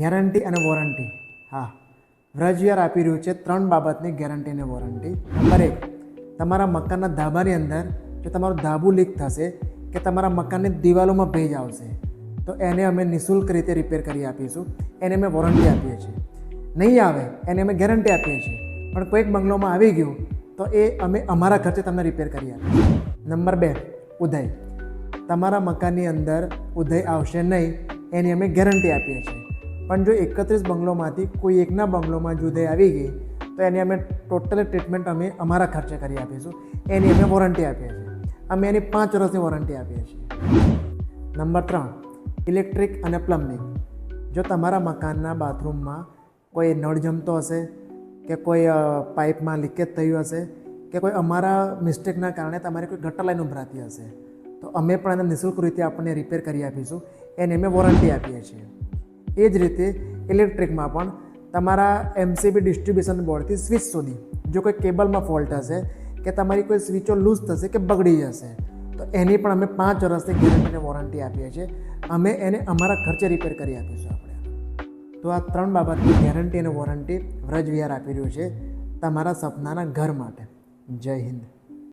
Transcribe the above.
Guarantee અને warranty. હા વ્રજવિહાર આપી રહ્યું છે ત્રણ બાબતની ગેરંટી અને વોરંટી. નંબર એક, તમારા મકાનના ધાબાની અંદર જો તમારું ધાબું લીક થશે કે તમારા મકાનની દિવાલોમાં ભેજ આવશે, તો એને અમે નિઃશુલ્ક રીતે રિપેર કરી આપીશું. એને અમે વોરંટી આપીએ છીએ. નહીં આવે, એને અમે ગેરંટી આપીએ છીએ. પણ કોઈક બંગલોમાં આવી ગયું, તો એ અમે અમારા ખર્ચે તમને રિપેર કરી આપીએ નંબર બે, ઉદય. તમારા મકાનની અંદર ઉદય આવશે નહીં, એની અમે ગેરંટી આપીએ છીએ. પણ જો એકત્રીસ બંગલોમાંથી કોઈ એકના બંગલોમાં જુદે આવી ગઈ, તો એની અમે ટોટલ ટ્રીટમેન્ટ અમે અમારા ખર્ચે કરી આપીશું એની અમે વોરંટી આપીએ છીએ. અમે એની પાંચ વર્ષની વોરંટી આપીએ છીએ. નંબર ત્રણ, ઇલેક્ટ્રિક અને પ્લમ્બિંગ. જો તમારા મકાનના બાથરૂમમાં કોઈ નળ જમતો હશે, કે કોઈ પાઇપમાં લીકેજ થયું હશે, કે કોઈ અમારા મિસ્ટેકના કારણે તમારી કોઈ ગટર લાઈન ઉભરાતી હશે, તો અમે પણ એને નિઃશુલ્ક રીતે આપણને રિપેર કરી આપીશું. એને અમે વોરંટી આપીએ છીએ. એ જ રીતે ઇલેક્ટ્રિકમાં પણ તમારા એમસીબી ડિસ્ટ્રીબ્યુશન બોર્ડથી સ્વિચ સુધી, જો કોઈ કેબલમાં ફોલ્ટ હશે, કે તમારી કોઈ સ્વિચો લૂઝ થશે કે બગડી જશે, તો એની પણ અમે પાંચ વર્ષની ગેરંટી વોરંટી આપીએ છીએ. અમે એને અમારા ખર્ચે રિપેર કરી આપીશું આપણે. તો આ ત્રણ બાબતની ગેરંટી અને વોરંટી વ્રજ વિહાર આપી રહ્યું છે તમારા સપનાના ઘર માટે. જય હિન્દ.